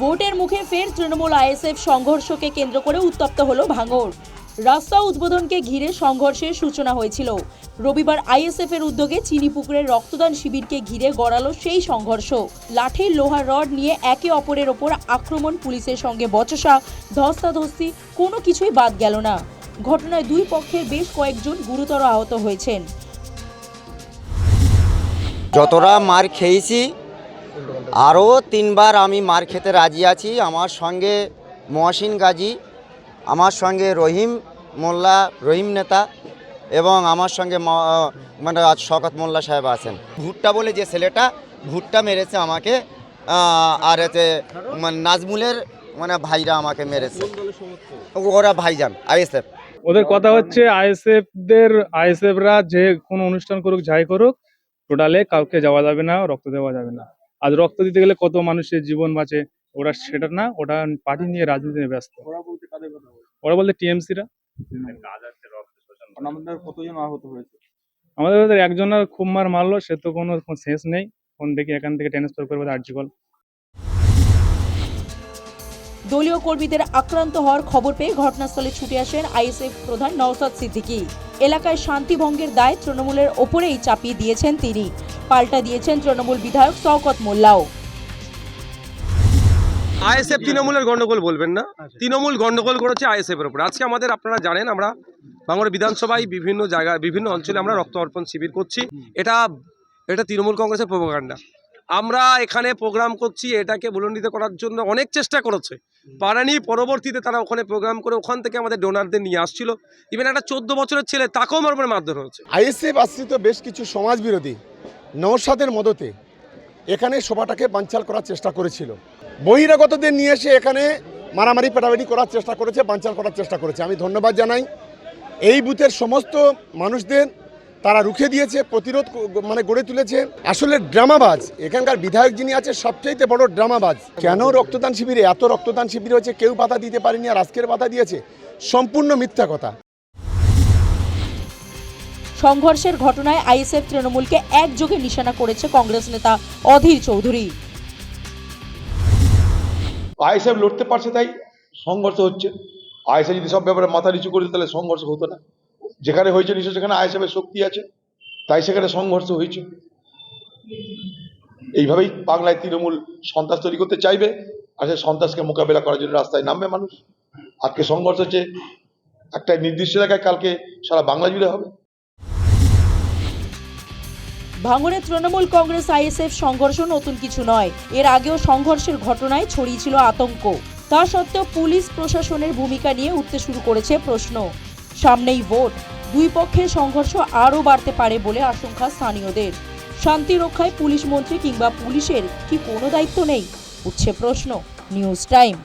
ভোটের মুখে ফের তৃণমূল আইএসএফ সংঘর্ষকে কেন্দ্র করে উত্তপ্ত হলো ভাঙড়। রাস্তা উদ্বোধনকে ঘিরে সংঘর্ষের সূচনা হয়েছিল। রবিবার আইএসএফ এর উদ্যোগে চিনিপুকুরের রক্তদান শিবিরকে ঘিরে গড়ালো সেই সংঘর্ষ। লাঠি লোহার রড নিয়ে একে অপরের ওপর আক্রমণ, পুলিশের সঙ্গে বচসা, ধস্তাধস্তি, কোনো কিছুই বাদ গেল না। ঘটনায় দুই পক্ষের বেশ কয়েকজন গুরুতর আহত হয়েছেন। যতটা মার খেয়েছি আরও তিনবার আমি মার খেতে রাজি আছি। আমার সঙ্গে মহসিন গাজী, আমার সঙ্গে রহিম মোল্লা, রহিম নেতা এবং আমার সঙ্গে মানে শকত মোল্লা সাহেব আছেন। ভুট্টা বলে যে ছেলেটা, ভুট্টা মেরেছে আমাকে আর এতে মানে নাজমুলের মানে ভাইরা আমাকে মেরেছে। ওরা ভাইজান, আইএসএফ। ওদের কথা হচ্ছে আইএসএফ দের আইএসএফ যে কোনো অনুষ্ঠান করুক, যাই করুক, টোটালে কাউকে যাওয়া যাবে না, রক্ত দেওয়া যাবে না। আজ রক্ত দিতে গেলে কত মানুষের জীবন বাঁচে ওরা সেটা না ওটা পার্টি নিয়ে রাজনীতি নিয়ে ব্যস্ত। ওরা বলতে টিএমসি রা আমাদের কতজন আহত হয়েছে? আমাদের একজনের খুব মার মারলো সে তো কোনো কোনো শেষ নেই। ফোন দেখি এখান থেকে ট্রান্সফার করবে আর্জিকল দলীয় কর্মীদের আক্রান্ত হওয়ার খবর পেয়ে ঘটনাস্থলে ছুটে আসেন আইএসএফ প্রধান নওসাদ সিদ্দিকি। এলাকায় শান্তি ভঙ্গের দায় তৃণমূলের ওপরেই চাপিয়ে দিয়েছেন তিনি। পাল্টা দিয়েছেন তৃণমূল বিধায়ক শওকত মোল্লাও। আইএসএফ তৃণমূলের গন্ডগোল বলবেন না। তৃণমূল গন্ডগোল করেছে আইএসএফ এর উপর আজকে আমাদের আপনারা জানেন আমরা বাংলার বিধানসভায় বিভিন্ন জায়গায় বিভিন্ন অঞ্চলে আমরা রক্ত অর্পণ শিবির করছি। এটা এটা তৃণমূল কংগ্রেসের প্রোপাগান্ডা। আমরা এখানে প্রোগ্রাম করছি এটাকে বুলন্ডিত করার জন্য অনেক চেষ্টা করেছে। পারানি পরবর্তীতে তারা ওখানে প্রোগ্রাম করে ওখান থেকে আমাদের ডোনারদের নিয়ে আসছিল। ইভেন একটা চোদ্দ বছরের ছেলে তাকেও মারবার মারধর হয়েছে। আইএসএফ আশ্রিত বেশ কিছু সমাজ বিরোধী নৌসাদের মদতে এখানে সভাটাকে বাঞ্চাল করার চেষ্টা করেছিল। বহিরাগতদের নিয়ে এসে এখানে মারামারি পেটাবেটি করার চেষ্টা করেছে বাঞ্চাল করার চেষ্টা করেছে। আমি ধন্যবাদ জানাই। এই বুথের সমস্ত মানুষদের তারা রুখে দিয়েছে প্রতিরোধ মানে গড়ে তুলেছে। আসলে ড্রামাবাজ এখানকার বিধায়ক যিনি আছে সবচাইতে বড় ড্রামাবাজ। কেন রক্তদান শিবিরে এত রক্তদান শিবির হয়েছে কেউ বাধা দিতে পারেনি আর আজকের বাধা দিয়েছে? সম্পূর্ণ মিথ্যা কথা। সংঘর্ষের ঘটনায় আইএসএফ তৃণমূলকে একযোগে নিশানা করেছে কংগ্রেস নেতা অধীর চৌধুরী। আইএসএফ লড়তে পারছে তাই সংঘর্ষ হচ্ছে। আইএসএফ যদি সব ব্যাপারে মাথা নিচু করে তাহলে সংঘর্ষ হতো না। যেখানে হয়েছে নিশ্চয় সেখানে আইএসএফ শক্তি আছে, তাই সেখানে সংঘর্ষ হয়েছে। এইভাবেই বাংলায় তৃণমূল সন্ত্রাস তৈরি করতে চাইবে, আর সেই সন্ত্রাসকে মোকাবেলা করার জন্য রাস্তায় নামবে মানুষ। আজকে সংঘর্ষ হচ্ছে, একটা নির্দিষ্ট জায়গায় কালকে সারা বাংলা জুড়ে হবে। ভাঙড়ে তৃণমূল কংগ্রেস আইএসএফ সংঘর্ষ নতুন কিছু নয়। এর আগেও সংঘর্ষের ঘটনায় ছড়িয়েছিল আতঙ্ক। তা সত্ত্বেও পুলিশ প্রশাসনের ভূমিকা নিয়ে উঠতে শুরু করেছে প্রশ্ন। সামনেই ভোট। দুই পক্ষের সংঘর্ষ আরও বাড়তে পারে বলে আশঙ্কা স্থানীয়দের। শান্তি রক্ষায় পুলিশ মন্ত্রী কিংবা পুলিশের কি কোনো দায়িত্ব নেই? উঠছে প্রশ্ন। News time.